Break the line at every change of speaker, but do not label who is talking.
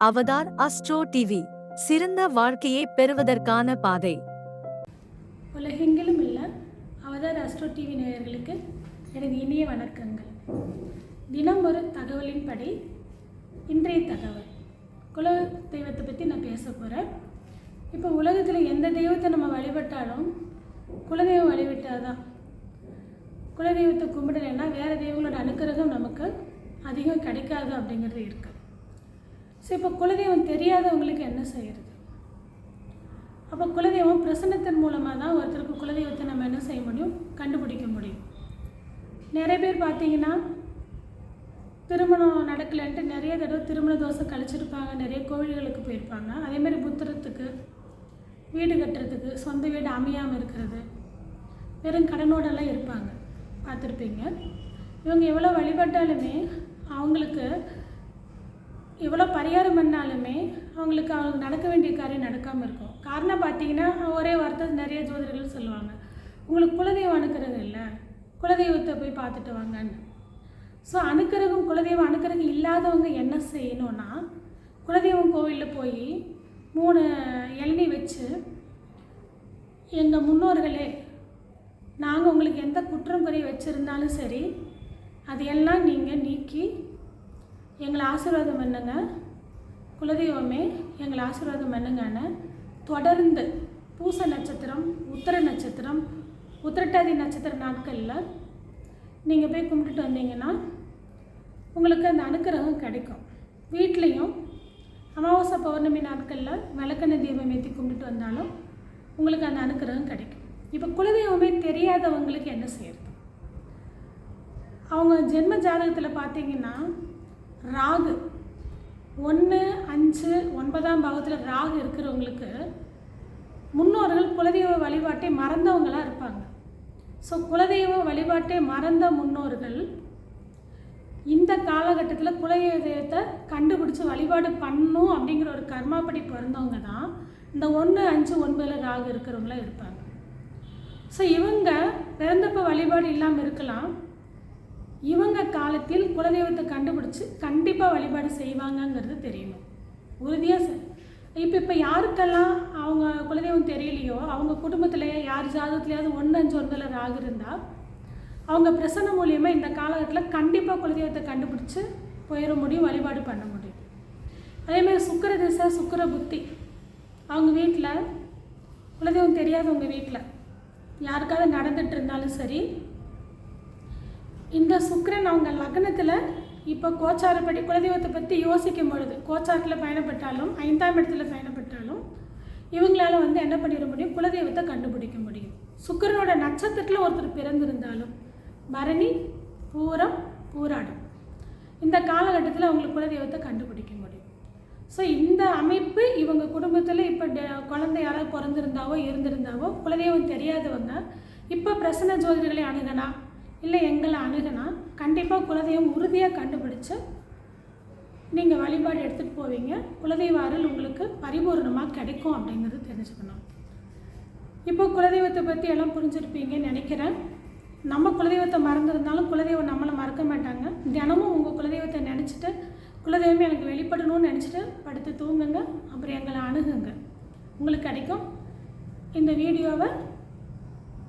Avatar astro TV சிறந்த வாழ்க்கையை பெறுவதற்கான பாதை.
உலகெங்கிலும் உள்ள அவதார் அஸ்ட்ரோ டிவி நேயர்களுக்கு எனது இனிய வணக்கங்கள். தினம் ஒரு தகவலின்படி இன்றைய தகவல். குல தெய்வத்தை பற்றி நான் பேச போகிறேன் இப்போ உலகத்தில் எந்த தெய்வத்தை நம்ம வழிபட்டாலும் குலதெய்வம் வழிபட்டாதான் குலதெய்வத்தை கும்பிடலைன்னா வேறு தெய்வங்களோட அனுக்கிரகம் நமக்கு அதிகம் கிடைக்காது அப்படிங்கிறது இருக்குது ஸோ இப்போ குலதெய்வம் தெரியாதவங்களுக்கு என்ன செய்கிறது அப்போ குலதெய்வம் பிரசன்னத்தின் மூலமாக தான் ஒருத்தருக்கு குலதெய்வத்தை நம்ம என்ன செய்ய முடியும்? கண்டுபிடிக்க முடியும். நிறைய பேர் பார்த்தீங்கன்னா திருமணம் நடக்கலைன்ட்டு நிறைய தடவை திருமண தோசை கழிச்சிருப்பாங்க நிறைய கோவில்களுக்கு போயிருப்பாங்க. அதேமாதிரி புத்திரத்துக்கு வீடு கட்டுறதுக்கு சொந்த வீடு அமையாமல் இருக்கிறது வெறும் கடனோடெல்லாம் இருப்பாங்க. பார்த்துருப்பீங்க. இவங்க எவ்வளோ வழிபட்டாலுமே அவங்களுக்கு எவ்வளோ பரிகாரம் பண்ணாலுமே அவங்களுக்கு அவங்க நடக்க வேண்டிய காரியம் நடக்காமல் இருக்கும். காரணம் பார்த்தீங்கன்னா ஒரே வார்த்தை நிறைய ஜோதிடர்கள் சொல்லுவாங்க. உங்களுக்கு குலதெய்வம் அனுக்கிரகம் இல்லை. குலதெய்வத்தை போய் பார்த்துட்டு வாங்கன்னு. ஸோ அனுக்கிறகம் குலதெய்வம் அனுக்கிறகம் இல்லாதவங்க என்ன செய்யணும்னா குலதெய்வம் கோவிலில் போய் மூணு இளநீ வச்சு எங்கள் முன்னோர்களே நாங்கள் உங்களுக்கு எந்த குற்றம் குறை வச்சுருந்தாலும் சரி அதையெல்லாம் நீங்கள் நீக்கி எங்களை ஆசீர்வாதம் பண்ணுங்க குலதெய்வமே எங்களை ஆசீர்வாதம் பண்ணுங்கன்னு தொடர்ந்து பூச நட்சத்திரம் உத்தர நட்சத்திரம் உத்திரட்டாதி நட்சத்திர நாட்களில் நீங்கள் போய் கும்பிட்டுட்டு வந்தீங்கன்னா உங்களுக்கு அந்த அனுக்கிரகம் கிடைக்கும். வீட்லேயும் அமாவாசை பௌர்ணமி நாட்களில் விளக்கெண்ணெய் தீபம் ஏற்றி கும்பிட்டுட்டு வந்தாலும் உங்களுக்கு அந்த அனுக்கிரகம் கிடைக்கும். இப்போ குலதெய்வமே தெரியாதவங்களுக்கு என்ன செய்யறது? அவங்க ஜென்ம ஜாதகத்தில் பார்த்தீங்கன்னா ராகு. ஒன்று அஞ்சு ஒன்பதாம் பாகத்தில் ராகு இருக்கிறவங்களுக்கு முன்னோர்கள் குலதெய்வ வழிபாட்டை மறந்தவங்களாக இருப்பாங்க. ஸோ குலதெய்வ வழிபாட்டை மறந்த முன்னோர்கள் இந்த காலகட்டத்தில் குலதெய்வத்தை கண்டுபிடிச்சி வழிபாடு பண்ணும் அப்படிங்கிற ஒரு கர்மாப்படி பிறந்தவங்க தான் இந்த ஒன்று அஞ்சு ஒன்பதில் ராகு இருக்கிறவங்களாம் இருப்பாங்க. ஸோ இவங்க பிறந்தப்போ வழிபாடு இல்லாமல் இருக்கலாம். இவங்க காலத்தில் குலதெய்வத்தை கண்டுபிடிச்சி கண்டிப்பாக வழிபாடு செய்வாங்கங்கிறது தெரியணும். உறுதியாக இப்போ இப்போ யாருக்கெல்லாம் அவங்க குலதெய்வம் தெரியலையோ அவங்க குடும்பத்தில் யார் ஜாதகத்துலையாவது ஒன்று அஞ்சு ஒன்றில் ராகு இருந்தால் அவங்க பிரசன்ன மூலியமாக இந்த காலகட்டத்தில் கண்டிப்பாக குலதெய்வத்தை கண்டுபிடிச்சி போயிட முடியும் வழிபாடு பண்ண முடியும். அதேமாதிரி சுக்கர திசை சுக்கர புத்தி. அவங்க வீட்டில் குலதெய்வம் தெரியாதவங்க வீட்டில் யாருக்காவது நடந்துட்டு இருந்தாலும் சரி இந்த சுக்கரன் அவங்க லக்னத்தில் இப்போ கோச்சாரப்படி குலதெய்வத்தை பற்றி யோசிக்கும் பொழுது கோச்சாரத்தில் பயணப்பட்டாலும் ஐந்தாம் இடத்துல பயணப்பட்டாலும் இவங்களால வந்து என்ன பண்ணிட முடியும்? குலதெய்வத்தை கண்டுபிடிக்க முடியும். சுக்கரனோட நட்சத்திரத்தில் ஒருத்தர் பிறந்திருந்தாலும் பரணி பூரம் பூராடம். இந்த காலகட்டத்தில் அவங்களுக்கு குலதெய்வத்தை கண்டுபிடிக்க முடியும். ஸோ இந்த அமைப்பு இவங்க குடும்பத்தில் இப்போ குழந்தை யாராவது பிறந்திருந்தாவோ இருந்திருந்தாவோ குலதெய்வம் தெரியாதவங்க இப்போ பிரசன்ன ஜோதிடர்களை அணுகனா இல்லை எங்களை அணுகுனா கண்டிப்பாக குலதெய்வம் உறுதியாக கண்டுபிடிச்சு நீங்கள் வழிபாடு எடுத்துகிட்டு போவீங்க. குலதெய்வ அருள் உங்களுக்கு பரிபூர்ணமாக கிடைக்கும் அப்படிங்கிறது தெரிஞ்சுக்கணும். இப்போ குலதெய்வத்தை பற்றி எல்லாம் புரிஞ்சிருப்பீங்கன்னு நினைக்கிறேன். நம்ம குலதெய்வத்தை மறந்துருந்தாலும் குலதெய்வம் நம்மளை மறக்க மாட்டாங்க. தினமும் உங்கள் குலதெய்வத்தை நினச்சிட்டு குலதெய்வமே எனக்கு வெளிப்படணும்னு நினச்சிட்டு படுத்து தூங்குங்க. அப்புறம் எங்களை அணுகுங்க. உங்களுக்கு கிடைக்கும். இந்த வீடியோவை